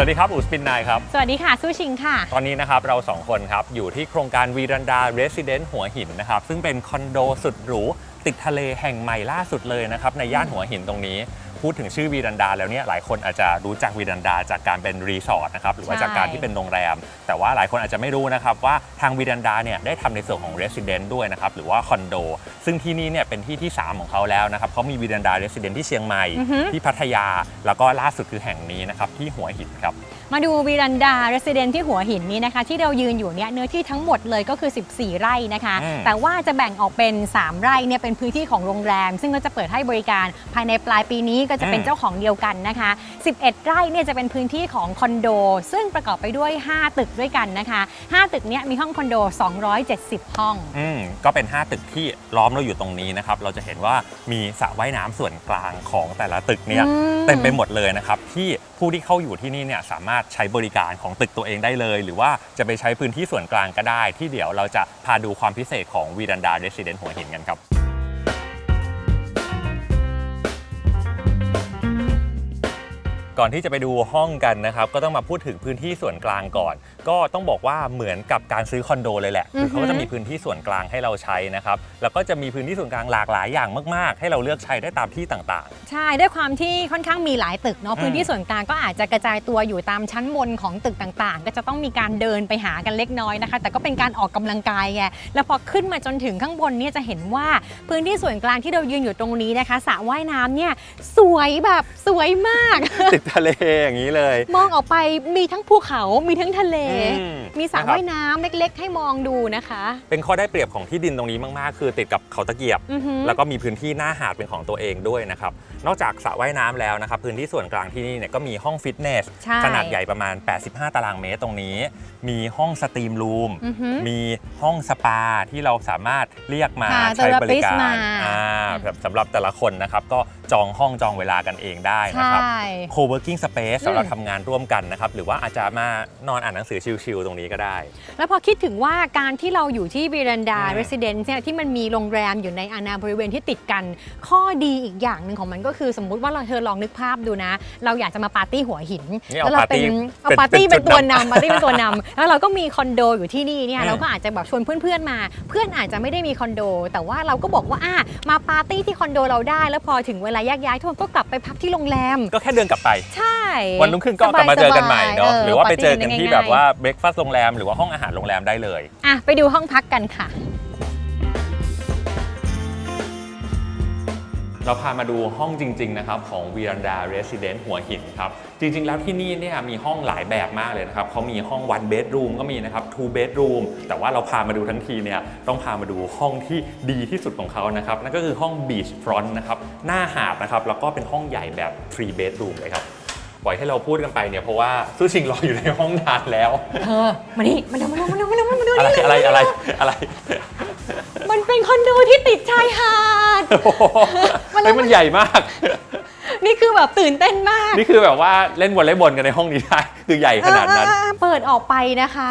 สวัสดีครับอูสปินนายครับ สวัสดีค่ะสู้ชิงค่ะ ตอนนี้นะครับเราสองคนครับ อยู่ที่โครงการวีรันดาเรสซิเดนต์หัวหินนะครับ ซึ่งเป็นคอนโดสุดหรู ติดทะเลแห่งใหม่ล่าสุดเลยนะครับ ในย่านหัวหินตรงนี้ พูดถึงชื่อวีรันดาแล้วเนี่ยหลายคนอาจจะรู้จักวีรันดาจากการเป็นรีสอร์ทนะครับหรือว่าใช่จากการที่เป็นโรงแรม แต่ว่าหลายคนอาจจะไม่รู้นะครับว่าทางวีรันดาเนี่ยได้ทำในส่วนของเรสซิเดนต์ด้วยนะครับหรือว่าคอนโด ซึ่งที่นี่เนี่ยเป็นที่ที่ 3 ของเขาแล้วนะครับเขามีวีรันดาเรสซิเดนต์ที่เชียงใหม่ที่พัทยาแล้วก็ล่าสุดคือแห่งนี้นะครับที่หัวหินครับ มาดูวีรันดา r e s i d e n t ที่หัวหินนี้นะคะ ที่เรายืนอยู่เนี่ยเนื้อที่ทั้งหมดเลยก็คือ 14 ไร่นะคะอืมแต่ว่าจะแบ่งออกเป็น 3 ไร่เนี่ยเป็นพื้นที่ของโรงแรม ซึ่งก็จะเปิดให้บริการภายในปลายปีนี้ก็จะเป็นเจ้าของเดียวกันนะคะ 11 ไร่เนี่ยจะเป็นพื้นที่ของคอนโด ซึ่งประกอบไปด้วย 5 ตึกด้วยกันนะคะ 5 ตึกเนี้ยมีห้องคอนโด 270 ห้องอืมก็เป็น 5 ตึกที่ล้อมเราอยู่ตรงนี้นะครับเราจะเห็นว่ามีสระว่ายน้ำส่วนกลางของแต่ละตึกเนี่ยอืมเต็มไปหมดเลยนะครับที่ ผู้ที่เข้าอยู่ที่นี่เนี่ยสามารถใช้บริการของตึกตัวเองได้เลย หรือว่าจะไปใช้พื้นที่ส่วนกลางก็ได้ ที่เดี๋ยวเราจะพาดูความพิเศษของวีรันดาเรสซิเดนต์หัวหินกันครับ ก่อนที่จะไปดูห้องกันนะครับ ก็ต้องมาพูดถึงพื้นที่ส่วนกลางก่อน ก็ต้องบอกว่าเหมือนกับการซื้อคอนโดเลยแหละคือเขาก็จะมีพื้นที่ส่วนกลางให้เราใช้นะครับแล้วก็จะมีพื้นที่ส่วนกลางหลากหลายอย่างมาก ๆ ให้เราเลือกใช้ได้ตามที่ต่าง ใช่ด้วยความที่ค่อนข้างมีหลายตึกเนาะอืมพื้นที่ส่วนกลางก็อาจจะกระจายตัวอยู่ตามชั้นบนของตึกต่างๆ ก็จะต้องมีการเดินไปหากันเล็กน้อยนะคะ แต่ก็เป็นการออกกำลังกายไงแล้วพอขึ้นมาจนถึงข้างบนเนี่ยจะเห็นว่าพื้นที่ส่วนกลางที่เรายืนอยู่ตรงนี้นะคะสระว่ายน้ำเนี่ยสวยแบบสวยมาก ๆ ติดทะเลอย่างนี้เลย มองออกไปมีทั้งภูเขา มีทั้งทะเล อืมมีสระนะครับ ว่ายน้ำเล็กๆ ให้มองดูนะคะ เป็นข้อได้เปรียบของที่ดินตรงนี้มากๆ คือติดกับเขาตะเกียบ อือหือ แล้วก็มีพื้นที่หน้าหาดเป็นของตัวเองด้วยนะครับนอกจากสระว่ายน้ำแล้วนะครับพื้นที่ส่วนกลางที่นี่เนี่ยก็มีห้องฟิตเนสใช่ขนาดใหญ่ประมาณ 85 ตารางเมตรตรงนี้ มีห้องสตรีมรูมอือหือมีห้องสปาที่เราสามารถเรียกมาหาใช้บริกา therapist รมาอ่าแบบสำหรับแต่ละคนนะครับ ก็จองห้องจองเวลากันเองได้นะครับใช่ co-working space สำหรับอืมทำงานร่วมกันนะครับ หรือว่าอาจจะมานอนอ่านหนังสือชิลๆตรงนี้ก็ได้ แล้วพอคิดถึงว่าการที่เราอยู่ที่วีรันดาอืมเรสซิเดนซ์เนี่ยที่มันมีโรงแรมอยู่ในอาณาบริเวณที่ติดกัน ข้อดีอีกอย่างหนึ่งของมันก็คือสมมุติว่าเราเธอลองนึกภาพดูนะ เราอยากจะมาปาร์ตี้หัวหินนี่เอาแล้วเราปาร์ตี้เป็นเอาเป็นปาร์ตี้เป็เป็นนตัวนจุดนำนำปาร์ตี้เป็นตัวนำแล้วเราก็มีคอนโดอยู่ที่นี่เนี่ยอืมเราก็อาจจะแบบชวนเพื่อนๆมา เพื่อนอาจจะไม่ได้มีคอนโด แต่ว่าเราก็บอกว่าอะมาปาร์ตี้ที่คอนโดเราได้ แล้วพอถึงเวลาแยกย้ายทุกคนก็กลับไปพักที่โรงแรม ก็แค่เดินกลับไป ใช่ วันรุ่งขึ้นก็กลับมาเจอกันใหม่เนาะสบยๆหรือว่าไปเจอกันปาร์ที่ง่ยๆแบบว่าเบรกฟาสต์โรงแรมหรือว่าห้องอาหารโรงแรมได้เลยอะไปดูห้องพักกันค่ะ เราพามาดูห้องจริง ๆ นะครับ ของวีรันดาเรสซิเดนต์หัวหินครับ จริง ๆ แล้วที่นี่เนี่ยมีห้องหลายแบบมากเลยนะครับเขามีห้อง one bedroom ก็มีนะครับ two bedroom แต่ว่าเราพามาดูทั้งทีเนี่ยต้องพามาดูห้องที่ดีที่สุดของเขานะครับ นั่นก็คือห้อง beach front นะครับหน้าหาดนะครับแล้วก็เป็นห้องใหญ่แบบ three bedroom เลยครับปล่อยให้เราพูดกันไปเนี่ยเพราะว่าสู้ชิงรออยู่ในห้องนานแล้วเธอมานี่มาดูมาดูมาดูมาดูมาดูอะไรนี่อะไรอะไรอะไร มันเป็นคอนโดที่ติดชายหาด โอ้โหมาแล้วเฮ้ยมันใหญ่มาก นี่คือแบบตื่นเต้นมากนี่คือแบบว่าเล่นวอลเลย์บอลกันในห้องนี้ได้ คือใหญ่ขนาดนั้นเออเออเออเปิดออกไปนะคะ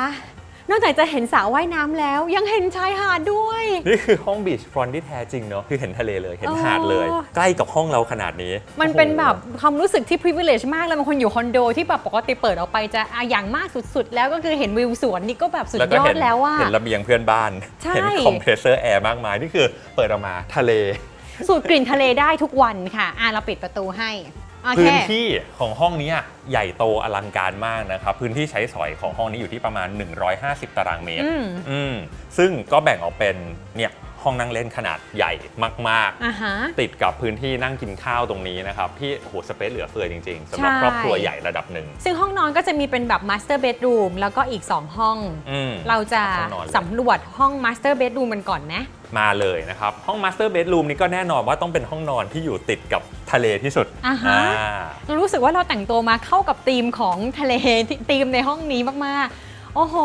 นอกจากจะเห็นสระว่ายน้ำแล้ว ยังเห็นชายหาดด้วย นี่คือห้องบีชฟรอนที่แท้จริงเนาะคือเห็นทะเลเลยเห็นหาดเลย อ๋อ ใกล้กับห้องเราขนาดนี้มันเป็นโอ้โหแบบความรู้สึกที่ privilege มากเลยบางคนอยู่คอนโดที่แบบปกติเปิดออกไปจะอะอย่างมากสุดๆ แล้วก็คือเห็นวิวสวนนี่ก็แบบสุดแล้วก็ยอเห็ดนแล้วอะ เห็นระเบียงเพื่อนบ้าน ใช่ เห็นคอมเพรสเซอร์แอร์มากมาย นี่คือเปิดออกมาทะเล สูดกลิ่นทะเลได้ทุกวันค่ะ อะเราปิดประตูให้ โอเค พื้นที่ของห้องเนี้ยใหญ่โตอลังการมากนะครับ พื้นที่ใช้สอยของห้องนี้อยู่ที่ประมาณ 150 ตารางเมตร อืม อืมซึ่งก็แบ่งออกเป็นเนี่ย ห้องนั่งเล่นขนาดใหญ่มากๆอะฮะติดกับพื้นที่นั่งกินข้าวตรงนี้นะครับที่โอ้โหสเปซเหลือเฟือจริงๆสำหรับใช่ ครอบครัวใหญ่ระดับหนึ่งซึ่งห้องนอนก็จะมีเป็นแบบ master bedroom แล้วก็อีก 2 ห้อง อืม เราจะห้องนอนเลย สำรวจห้อง master bedroom มันก่อนนะ มาเลยนะครับ ห้องมาสเตอร์เบดรูมนี้ก็แน่นอนว่าต้องเป็นห้องนอนที่อยู่ติดกับทะเลที่สุดอ่าฮะอ่าเรารู้สึกว่าเราแต่งตัวมาเข้ากับธีมของทะเลที่ธีมในห้องนี้มาก ๆ โอ้โห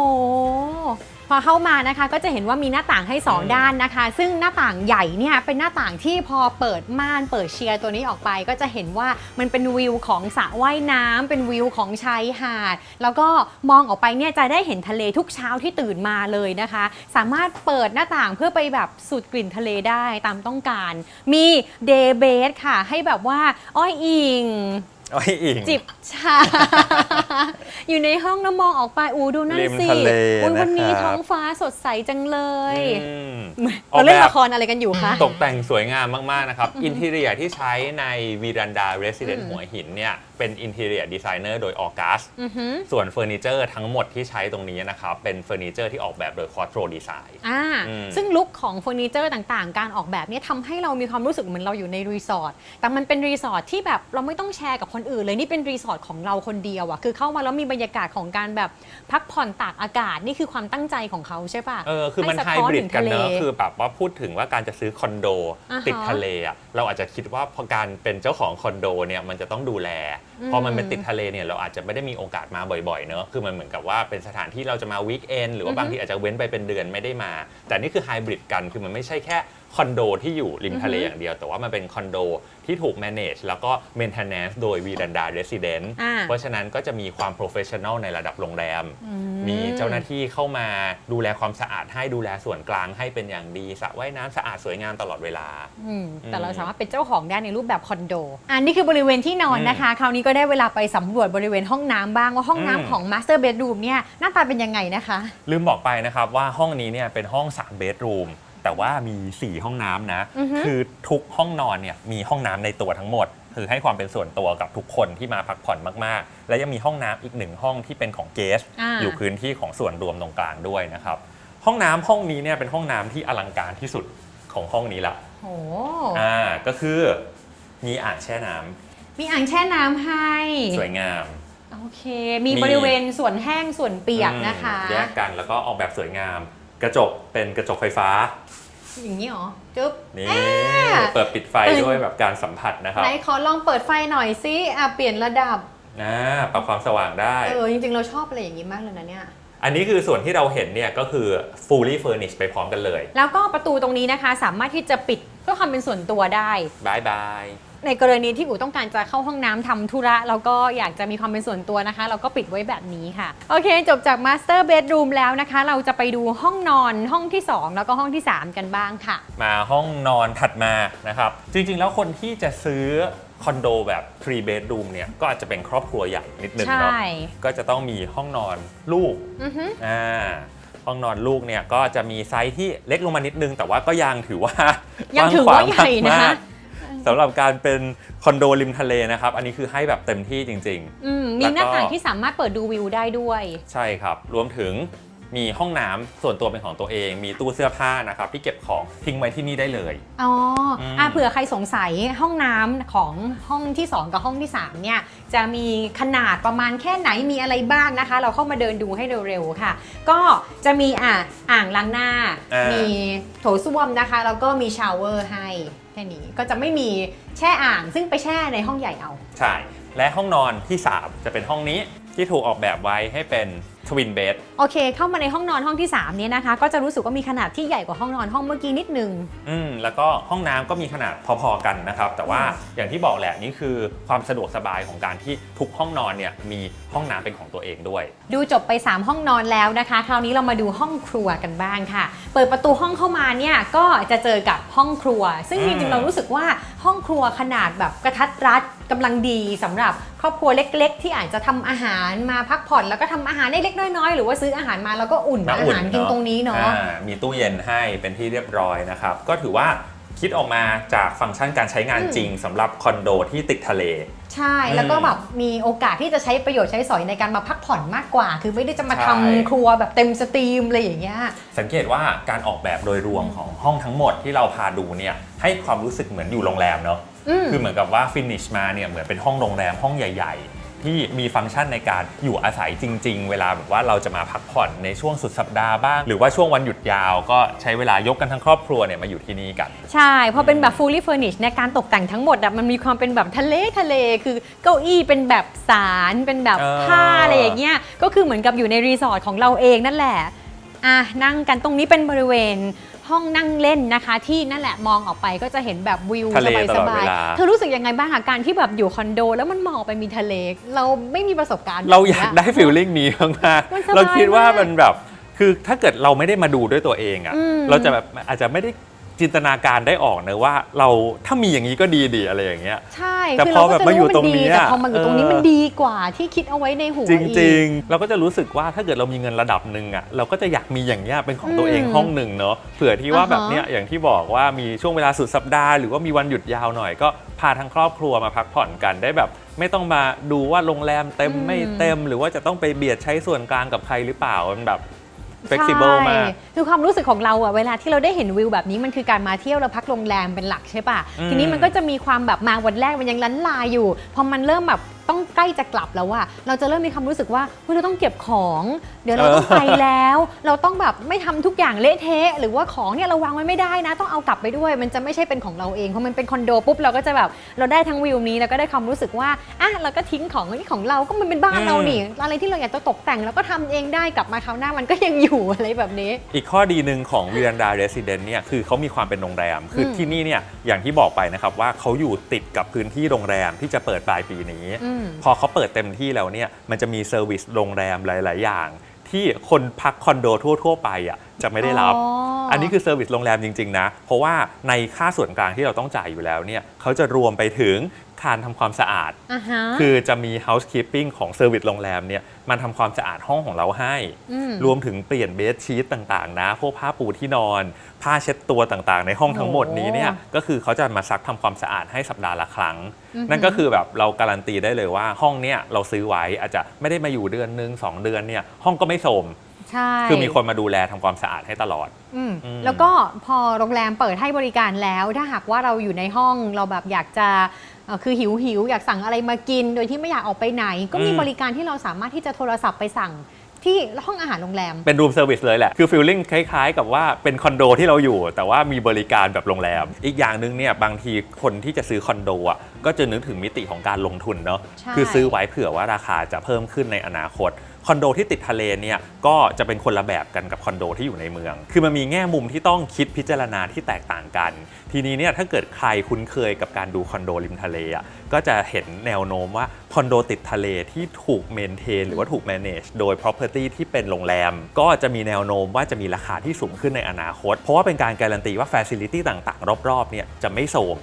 พ อเข้ามานะคะก็จะเห็นว่ามีหน้าต่างให้ 2 ด้านนะคะ ซึ่งหน้าต่างใหญ่เนี่ยเป็นหน้าต่างที่พอเปิดม่านเปิดเชียร์ตัวนี้ออกไป ก็จะเห็นว่ามันเป็นวิวของสระว่ายน้ำเป็นวิวของชายหาด แล้วก็มองออกไปเนี่ยจะได้เห็นทะเลทุกเช้าที่ตื่นมาเลยนะคะ สามารถเปิดหน้าต่างเพื่อไปแบบสูดกลิ่นทะเลได้ตามต้องการ มีเดย์เบสค่ะให้แบบว่าอ้อยอิง ไว้อิง จิบชา อยู่ในห้องแล้วมองออกไปอูดูนั่นริมสิทะเลอุ๊ยวันนี้นะครับ ท้องฟ้าสดใสจังเลยอืมเราเล่นออกแบบ ละครอะไรกันอยู่คะ ตกแต่งสวยงามมาก ๆ นะครับ อินทีเรียที่ใช้ในวีรันดาเรสซิเดนต์หัวหินเนี่ยเป็นอินทีเรียดีไซเนอร์โดยออกัส อือหือส่วนเฟอร์นิเจอร์ทั้งหมดที่ใช้ตรงนี้นะครับ เป็นเฟอร์นิเจอร์ที่ออกแบบโดยคอ r โ o ดีไซน์ อ่าอืม ซึ่งลุคของเฟอร์นิเจอร์ต่างๆ การออกแบบเนี้ทำให้เรามีความรู้สึกเหมือนเราอยู่ในรีสอร์ทแต่มันเป็นรีสอร์ทที่แบบเราไม่ต้องแชร์กับคนอื่นเลยนี่เป็นรีสอร์ทของเราคนเดียวอะคือเข้ามาแล้วมีบรรยากาศของการแบบพักผ่อนตากอากาศนี่คือความตั้งใจของเขาใช่ปะเออคือมันให้ไฮสะท้อนบริดถึงกันทะเลเนอะคือแบบว่าพูดถึงว่าการจะซื้อคอนโดอ่าฮะติดทะเลอะเราอาจจะคิดว่าพอการเป็นเจ้าของคอนโดเนี่ยมันจะต้องดูแล พอมันเป็นติดทะเลเนี่ยเราอาจจะไม่ได้มีโอกาสมาบ่อยๆเนอะคือมันเหมือนกับว่าเป็นสถานที่เราจะมาวีคเอนหรือว่าบางทีอาจจะเว้นไปเป็นเดือนไม่ได้มา แต่นี่คือไฮบริดกันคือมันไม่ใช่แค่คอนโดที่อยู่ริมทะเลอย่างเดียว แต่ว่ามันเป็นคอนโดที่ถูก manage แล้วก็ maintenance โดยวีดันดา resident อ่า เพราะฉะนั้นก็จะมีความ professional ในระดับโรงแรม อืมีเจ้าหน้าที่เข้ามาดูแลความสะอาดให้ดูแลส่วนกลางให้เป็นอย่างดีสระว่ายน้ำสะอาดสวยงามตลอดเวลา อืมแต่อืมเราสามารถเป็นเจ้าของได้ในรูปแบบคอนโด อันนี้คือบริเวณที่นอนนะคะ คราวนี้ก็ได้เวลาไปสำรวจบริเวณห้องน้ำบ้างว่าห้องอืมน้ำของ Master Bedroom เนี่ยหน้าตาเป็นยังไงนะคะ ลืมบอกไปนะครับว่าห้องนี้เนี่ยเป็นห้อง3เบดรูมแต่ว่ามี 4 ห้องน้ำนะ อือฮึ คือทุกห้องนอนเนี่ยมีห้องน้ำในตัวทั้งหมด คือให้ความเป็นส่วนตัวกับทุกคนที่มาพักผ่อนมากๆ และยังมีห้องน้ำอีกหนึ่งห้องที่เป็นของเกส อ่า อยู่พื้นที่ของส่วนรวมตรงกลางด้วยนะครับ ห้องน้ำห้องนี้เนี่ยเป็นห้องน้ำที่อลังการที่สุดของห้องนี้ละโอ้อ่าก็คือมีอ่างแช่น้ำ มีอ่างแช่น้ำให้สวยงามโอเคมีมีบริเวณส่วนแห้งส่วนเปียกนะคะ อืมแยกกันแล้วก็ออกแบบสวยงาม กระจกเป็นกระจกไฟฟ้า อย่างนี้เหรอจุ๊บ นี่อ่าเปิดปิดไฟตื่น ด้วยแบบการสัมผัสนะครับไหนขอลองเปิดไฟหน่อยสิอะเปลี่ยนระดับอ่าปรับความสว่างได้ เออจริงๆ เราชอบอะไรอย่างนี้มากเลยนะเนี่ย อันนี้คือส่วนที่เราเห็นเนี่ยก็คือ fully furnished ไปพร้อมกันเลยแล้วก็ประตูตรงนี้นะคะ สามารถที่จะปิดเพื่อความเป็นส่วนตัวได้ บายบาย ในกรณีที่อู๋ต้องการจะเข้าห้องน้ำทำธุระแล้วก็อยากจะมีความเป็นส่วนตัวนะคะ เราก็ปิดไว้แบบนี้ค่ะ โอเค จบจาก Master Bedroom แล้วนะคะ เราจะไปดูห้องนอนห้องที่ 2 แล้วก็ห้องที่ 3 กันบ้างค่ะ มาห้องนอนถัดมานะครับ จริงๆ แล้วคนที่จะซื้อคอนโดแบบ 3 bedroom เนี่ยก็อาจจะเป็นครอบครัวใหญ่นิดนึงใช่เนาะก็จะต้องมีห้องนอนลูก อือฮึ อ่าห้องนอนลูกเนี่ยก็จะมีไซส์ที่เล็กลงมานิดนึง แต่ว่าก็ยังถือว่ายังถือว่าใหญ่นะกว้างขวางคะมากๆ สำหรับการเป็นคอนโดริมทะเลนะครับ อันนี้คือให้แบบเต็มที่จริง อืมมีหน้าต่างที่สามารถเปิดดูวิวได้ด้วย ๆ ใช่ครับ รวมถึงมีห้องน้ำส่วนตัวเป็นของตัวเอง มีตู้เสื้อผ้านะครับที่เก็บของทิ้งไว้ที่นี่ได้เลย อ๋ออม อะเผื่อใครสงสัยห้องน้ำของห้องที่ 2 กับห้องที่ 3 เนี่ย จะมีขนาดประมาณแค่ไหนมีอะไรบ้างนะคะ เราเข้ามาเดินดูให้เร็วๆค่ะ ก็จะมีอะอ่างล้างหน้า อ่ามี มีโถส้วมนะคะ แล้วก็มีชาวเวอร์ให้ แค่นี้ก็จะไม่มีแช่อ่างซึ่งไปแช่ในห้องใหญ่เอา ใช่ และห้องนอนที่ 3 จะเป็นห้องนี้ที่ถูกออกแบบไว้ให้เป็น วินเบดโอเค เข้ามาในห้องนอนห้องที่3เนี่ยนะคะ ก็จะรู้สึกว่ามีขนาดที่ใหญ่กว่าห้องนอนห้องเมื่อกี้นิดนึง อืมแล้วก็ห้องน้ำก็มีขนาดพอๆกันนะครับ แต่ว่าอย่างที่บอกแหละนี่คือความสะดวกสบายของการที่ทุกห้องนอนเนี่ยมีห้องน้ำเป็นของตัวเองด้วย ดูจบไป 3 ห้องนอนแล้วนะคะ คราวนี้เรามาดูห้องครัวกันบ้างค่ะ เปิดประตูห้องเข้ามาเนี่ยก็จะเจอกับห้องครัว ซึ่งอืจม ริงๆเรารู้สึกว่าห้องครัวขนาดแบบกระทัดรัดกำลังดีสำหรับครอบครัวเล็ก ๆ ที่อาจจะทำอาหารมาพักผ่อนแล้วก็ทำอาหารเล็กๆน้อยๆหรือว่าซื้ออาหารมาแล้วก็อุ่นมาอาอุ่นหารกินเอะตรงนี้เนาะอ่มีตู้เย็นให้เป็นที่เรียบร้อยนะครับ ก็ถือว่าคิดออกมาจากฟังก์ชันการใช้งานอืมจริงสำหรับคอนโดที่ติดทะเล ใช่แล้วก็แบบมีโอกาสที่จะใช้ประโยชน์ใช้สอยในการมาพักผ่อนมากกว่า คือไม่ได้จะมาใช่ทำครัวแบบเต็มสตรีมอะไรอย่างเงี้ยสังเกตว่าการออกแบบโดยรวมของห้องทั้งหมดที่เราพาดูเนี่ยให้ความรู้สึกเหมือนอยู่โรงแรมเนาะอืม คือเหมือนกับว่าฟินิชมาเนี่ยเหมือนเป็นห้องโรงแรมห้องใหญ่ ๆ ที่มีฟังก์ชันในการอยู่อาศัยจริง ๆ เวลาแบบว่าเราจะมาพักผ่อนในช่วงสุดสัปดาห์บ้าง หรือว่าช่วงวันหยุดยาวก็ใช้เวลายกกันทั้งครอบครัวเนี่ยมาอยู่ที่นี่กัน ใช่พอเป็นแบบ fully furnished ในยการตกแต่งทั้งหมดอะมันมีความเป็นแบบทะเลทะเล คือเก้าอี้เป็นแบบสารเป็นแบบเออผ้าอะไรอย่างเงี้ยก็คือเหมือนกับอยู่ในรีสอร์ทของเราเองนั่นแหละอะนั่งกันตรงนี้เป็นบริเวณ ห้องนั่งเล่นนะคะ ที่นั่นแหละมองออกไปก็จะเห็นแบบวิวทะเลสบายตสลอดบาเวยลาเธอรู้สึกยังไงบ้างอะการที่แบบอยู่คอนโด แล้วมันมองออกไปมีทะเล เราไม่มีประสบการณ์เราอยากแบบได้นี้ฟีลลิ่งนี้มากมันสๆบายเราคิดว่ามากมันแบบ คือถ้าเกิดเราไม่ได้มาดูด้วยตัวเองอะอืมเราจะแบบอาจจะไม่ได้ จินตนาการได้ออกนะว่าเราถ้ามีอย่างนี้ก็ดีดีอะไรอย่างเงี้ย ใช่แต่คืพอเก็แบบมาอยู่ตรงนี้ดีแต่อะพอมาอยู่ตรงนี้เออมันดีกว่าที่คิดเอาไว้ในหัวจอีกริง ๆ เราก็จะรู้สึกว่าถ้าเกิดเรามีเงินระดับหนึ่งอะเราก็จะอยากมีอย่างเงี้ยเป็นของตัวเองอืมห้องหนึ่งเนาะเผื่อที่ว่าอ่าฮะแบบเนี้ยอย่างที่บอกว่ามีช่วงเวลาสุดสัปดาห์หรือว่ามีวันหยุดยาวหน่อยก็พาทั้งครอบครัวมาพักผ่อนกันได้แบบไม่ต้องมาดูว่าโรงแรมเต็มอืมไม่เต็ม หรือว่าจะต้องไปเบียดใช้ส่วนกลางกับใครหรือเปล่ามันแบบ flexible มากใช่คือความรู้สึกของเราอะเวลาที่เราได้เห็นวิวแบบนี้มันคือการมาเที่ยวแล้วพักโรงแรมเป็นหลักใช่ปะอืม ทีนี้มันก็จะมีความแบบมาวันแรกมันยังลันลาอยู่ พอมันเริ่มแบบ ต้องใกล้จะกลับแล้วอะเราจะเริ่มมีความรู้สึกว่าเฮ้ยเราต้องเก็บของ เดี๋ยวเราต้องไปแล้ว เราต้องแบบไม่ทำทุกอย่างเละเทะ หรือว่าของเนี่ยเราวางไว้ไม่ได้นะ ต้องเอากลับไปด้วย มันจะไม่ใช่เป็นของเราเองเพราะมันเป็นคอนโดปุ๊บเราก็จะแบบเราได้ทั้งวิวนี้แล้วก็ได้ความรู้สึกว่าอะเราก็ทิ้งของนี่ของเราก็มันเป็นบ้านเรานี่อะไรที่เราอยากจะตกแต่งเราก็ทำเองได้กลับมาคราวหน้ามันก็ยังอยู่อะไรแบบนี้ อีกข้อดีหนึ่งของวีรันดาเรสซิเดนเนี่ยคือเขามีความเป็นโรงแรม คืออมที่นี่เนี่ยอย่างที่บอกไปนะครับว่าเขาอยู่ติดกับพื้นที่โรงแรมที่จะเปิดปลายปีนี้ อืมพอเขาเปิดเต็มที่แล้วเนี่ยมันจะมีเซอร์วิสโรงแรมหลาย ๆ อย่าง ที่คนพักคอนโดทั่ว ๆ ไปอะจะไม่ได้รับ อ๋ออั อันนี้คือเซอร์วิสโรงแรมจริง ๆ นะ เพราะว่าในค่าส่วนกลางที่เราต้องจ่ายอยู่แล้วเนี่ยเขาจะรวมไปถึงการทำความสะอาด อ่าฮะ คือจะมี housekeeping ของเซอร์วิสโรงแรมเนี่ยมันทำความสะอาดห้องของเราให้มรวมถึงเปลี่ยนเบดชีตต่าง ๆ นะ พวกผ้าปูที่นอน ผ้าเช็ดตัวต่างๆ ในห้องทั้งหมดนี้เนี่ยก็คือเขาจะมาซักทำความสะอาดให้สัปดาห์ละครั้ง อือหือ นั่นก็คือแบบเราการันตีได้เลยว่าห้องเนี่ยเราซื้อไว้อาจจะไม่ได้มาอยู่เดือนหนึ่งสองเดือนเนี่ยห้องก็ไม่โสม ใช่คือมีคนมาดูแลทำความสะอาดให้ตลอด อืมอืม แล้วก็พอโรงแรมเปิดให้บริการแล้ว ถ้าหากว่าเราอยู่ในห้องเราแบบอยากจะเอ่อคือหิวหิวอยากสั่งอะไรมากิน โดยที่ไม่อยากออกไปไหน ก็มีบริการที่เราสามารถที่จะโทรศัพท์ไปสั่งที่ห้องอาหารโรงแรม เป็นรูมเซอร์วิสเลยแหละ คือฟีลลิ่งคล้ายๆ กับว่าเป็นคอนโดที่เราอยู่ แต่ว่ามีบริการแบบโรงแรม อีกอย่างหนึ่งเนี่ยบางทีคนที่จะซื้อคอนโดอะก็จะนึกถึงมิติของการลงทุนเนาะ ใช่ คือซื้อไว้เผื่อว่าราคาจะเพิ่มขึ้นในอนาคต คอนโดที่ติดทะเลเนี่ยก็จะเป็นคนละแบบกันกับคอนโดที่อยู่ในเมือง คือมันมีแง่มุมที่ต้องคิดพิจารณาที่แตกต่างกัน ทีนี้เนี่ยถ้าเกิดใครคุ้นเคยกับการดูคอนโดริมทะเลอะก็จะเห็นแนวโน้มว่าคอนโดติดทะเลที่ถูกเมนเทนหรือว่าถูก manage โดย property ที่เป็นโรงแรม ก็จะมีแนวโน้มว่าจะมีราคาที่สูงขึ้นในอนาคต เพราะว่าเป็นการการันตีว่า facility ต่างๆ รอบๆเนี่ยจะไม่โสม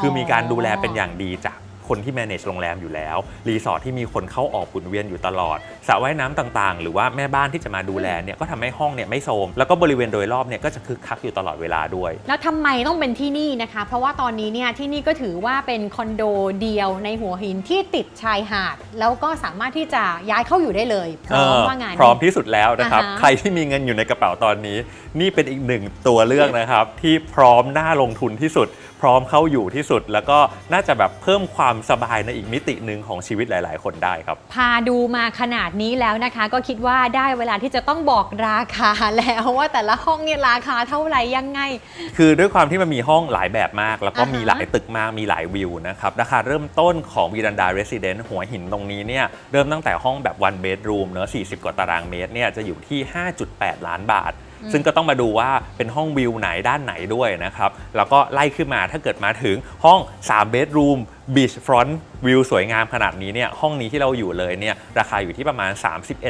คือมีการดูแลเป็นอย่างดีจาก คนที่ manage โรงแรมอยู่แล้ว รีสอร์ทที่มีคนเข้าออกหมุนเวียนอยู่ตลอดสระว่ายน้ำต่างๆ หรือว่าแม่บ้านที่จะมาดูแลเนี่ยก็ทำให้ห้องเนี่ยไม่โทรมแล้วก็บริเวณโดยรอบเนี่ยก็จะคึกคักอยู่ตลอดเวลาด้วย แล้วทำไมต้องเป็นที่นี่นะคะ เพราะว่าตอนนี้เนี่ยที่นี่ก็ถือว่าเป็นคอนโดเดียวในหัวหินที่ติดชายหาด แล้วก็สามารถที่จะย้ายเข้าอยู่ได้เลยพร้อมเออว่างานพร้อมที่สุดแล้วนะครับอ่าฮะใครที่มีเงินอยู่ในกระเป๋าตอนนี้ นี่เป็นอีกหนึ่งตัวเลือกนะครับที่พร้อมน่าลงทุนที่สุดพร้อมเข้าอยู่ที่สุด แล้วก็น่าจะแบบเพิ่มความสบายในอีกมิติหนึ่งของชีวิตหลาย ๆ คนได้ครับ พาดูมาขนาดนี้แล้วนะคะ ก็คิดว่าได้เวลาที่จะต้องบอกราคาแล้วว่าแต่ละห้องเนี่ยราคาเท่าไหร่ยังไง คือด้วยความที่มันมีห้องหลายแบบมาก แล้วก็อ่าฮะ มีหลายตึกมากมีหลายวิวนะครับราคาเริ่มต้นของวีรันดาเรสซิเดนต์หัวหินตรงนี้เนี่ยเริ่มตั้งแต่ห้องแบบ one bedroom เนอะ40 กว่าตารางเมตรเนี่ยจะอยู่ที่ 5.8 ล้านบาท ซึ่งก็ต้องมาดูว่าเป็นห้องวิวไหนด้านไหนด้วยนะครับ แล้วก็ไล่ขึ้นมาถ้าเกิดมาถึงห้อง3 bedroom beach front วิวสวยงามขนาดนี้เนี่ยห้องนี้ที่เราอยู่เลยเนี่ยราคาอยู่ที่ประมาณ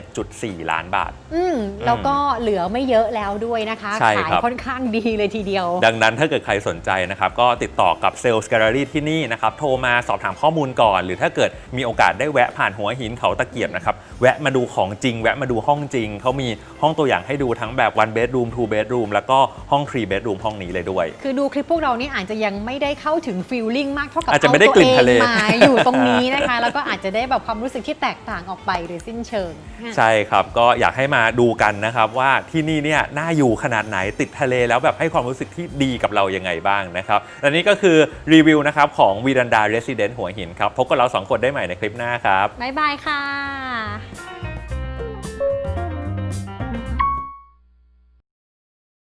31.4 ล้านบาท อืมแล้วก็เหลือไม่เยอะแล้วด้วยนะคะใช่ขายครับ ค่อนข้างดีเลยทีเดียว ดังนั้นถ้าเกิดใครสนใจนะครับ ก็ติดต่อกับเซลล์สแกลเลอรี่ที่นี่นะครับ โทรมาสอบถามข้อมูลก่อน หรือถ้าเกิดมีโอกาสได้แวะผ่านหัวหินเขาตะเกียบนะครับ แวะมาดูของจริง แวะมาดูห้องจริง เขามีห้องตัวอย่างให้ดูทั้งแบบ one bedroom two bedroom แล้วก็ห้อง three bedroom ห้องนี้เลยด้วย คือดูคลิปพวกเรานี่อาจจะยังไม่ได้เข้าถึงฟีลลิ่งมากเท่ากับอาจจะไม่ได้กลิ่นทะเลอาตัวองมาอยู่ตรงนี้นะคะ แล้วก็อาจจะได้แบบความรู้สึกที่แตกต่างออกไปโดยสิ้นเชิง ใช่ครับก็อยากให้มาดูกันนะครับว่าที่นี่เนี่ยน่าอยู่ขนาดไหนติดทะเลแล้วแบบให้ความรู้สึกที่ดีกับเรายังไงบ้างนะครับและนี่ก็คือรีวิวนะครับของวีรันดาเรสซิเดนต์หัวหินครับพบกับเราสองคนได้ใหม่ในคลิปหน้าครับบ๊ายบายค่ะ